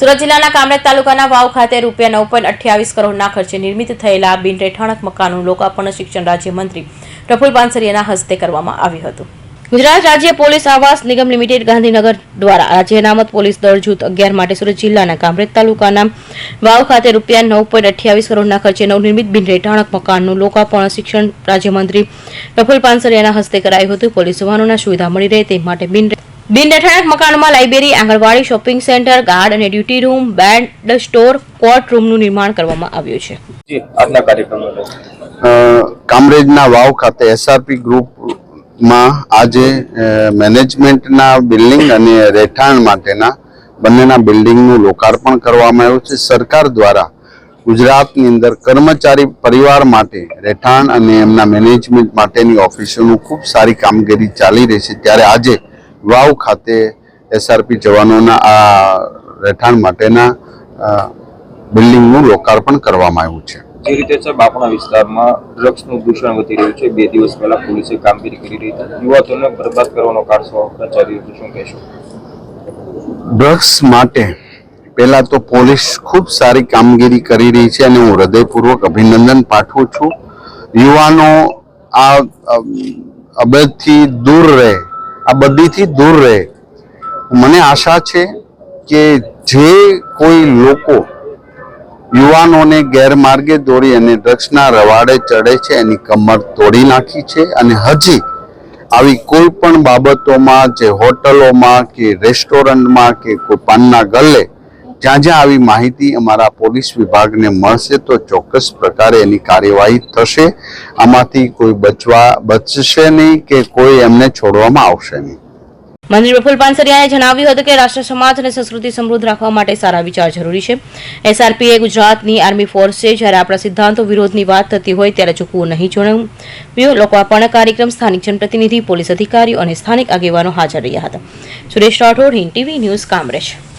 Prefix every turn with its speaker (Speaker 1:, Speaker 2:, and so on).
Speaker 1: સુરત જિલ્લાના કામરેજ તાલુકાના વાવ ખાતે રૂપિયા નવ પોઈન્ટ અઠ્યાવીસ કરોડના ખર્ચે નિર્મિત થયેલા બિન રહેઠાણક મકાનનું લોકાર્પણ શિક્ષણ રાજ્યમંત્રી પ્રફુલ પાનસરિયાના હસ્તે કરવામાં આવ્યું હતું. ગુજરાત રાજ્ય પોલીસ આવાસ નિગમ લિમિટેડ ગાંધીનગર દ્વારા રાજ્ય અનામત પોલીસ દળ જૂથ અગિયાર માટે સુરત જિલ્લાના કામરેજ તાલુકાના વાવ ખાતે રૂપિયા નવ પોઈન્ટ અઠ્યાવીસ કરોડના ખર્ચે નવનિર્મિત બિન રહેઠાણક મકાનનું લોકાર્પણ શિક્ષણ રાજ્યમંત્રી પ્રફુલ પાનસરિયાના હસ્તે કરાયું હતું. પોલીસ જવાનોના સુવિધા મળી રહે તે માટે બિન બિન રહેઠાણક મકાનમાં library anganwadi shopping centre guard અને duty room band store court રૂમનું નિર્માણ કરવામાં આવ્યું છે.
Speaker 2: આજના
Speaker 3: કામરેજના વાવ ખાતે એસઆરપી ગ્રુપમાં આજે મેનેજમેન્ટના બિલ્ડિંગ અને રહેઠાણ માટેના બંનેના બિલ્ડિંગનું લોકાર્પણ કરવામાં આવ્યું છે. સરકાર દ્વારા ગુજરાતની અંદર કર્મચારી પરિવાર માટે રહેઠાણ અને એમના મેનેજમેન્ટ માટેની ઓફિસોનું ખૂબ સારી કામગીરી ચાલી રહી છે. ત્યારે આજે વાવ ખાતે એસઆરપી જવાનોના આ રહેઠાણ માટેના બિલ્ડિંગનું લોકાર્પણ કરવામાં આવ્યું છે.
Speaker 2: જે રીતે સાહેબ આપણા વિસ્તારમાં ડ્રગ્સનું દૂષણ વધી રહ્યું છે બે દિવસ પહેલા પોલીસે કામગીરી કરી રહી હતી. યુવાતોને બરબાદ કરવાનો કારસો રચાઈ રહ્યો છે શું કહેશો?
Speaker 3: ડ્રગ્સ માટે પહેલાં તો પોલીસ ખૂબ સારી કામગીરી કરી રહી છે અને હું હૃદયપૂર્વક અભિનંદન પાઠવું છું. યુવાનો આ અમ, દૂર રહે આ બધીથી દૂર રહે. મને આશા છે કે જે કોઈ લોકો યુવાનોને ગેરમાર્ગે દોરી અને ડ્રગ્સના રવાડે ચડે છે, એની કમર તોડી નાખી છે અને હજી આવી કોઈ પણ બાબતોમાં, જે હોટલોમાં કે રેસ્ટોરન્ટમાં કે કોઈ પાનના ગલ્લે જ્યાં જ્યાં આવી માહિતી અમારા પોલીસ વિભાગને મળશે તો ચોક્કસ પ્રકારે એની કાર્યવાહી થશે. આમાંથી કોઈ બચવા બચશે નહીં કે કોઈ એમને છોડવામાં આવશે નહીં.
Speaker 1: મંત્રી પ્રફુલ પાનસરિયાએ જણાવ્યું હતું કે રાષ્ટ્ર સમાજ અને સંસ્કૃતિ સમૃદ્ધ રાખવા માટે સારા વિચાર જરૂરી છે. એસઆરપી એ ગુજરાતની આર્મી ફોર્સ છે જ્યારે આપણા સિદ્ધાંતો વિરોધની વાત થતી હોય ત્યારે ચૂકવું નહીં જણાવ્યું. લોકાર્પણ કાર્યક્રમ સ્થાનિક જનપ્રતિનિધિ, પોલીસ અધિકારીઓ અને સ્થાનિક આગેવાનો હાજર રહ્યા હતા. Suresh Rathod, Hind TV news, Kamrej.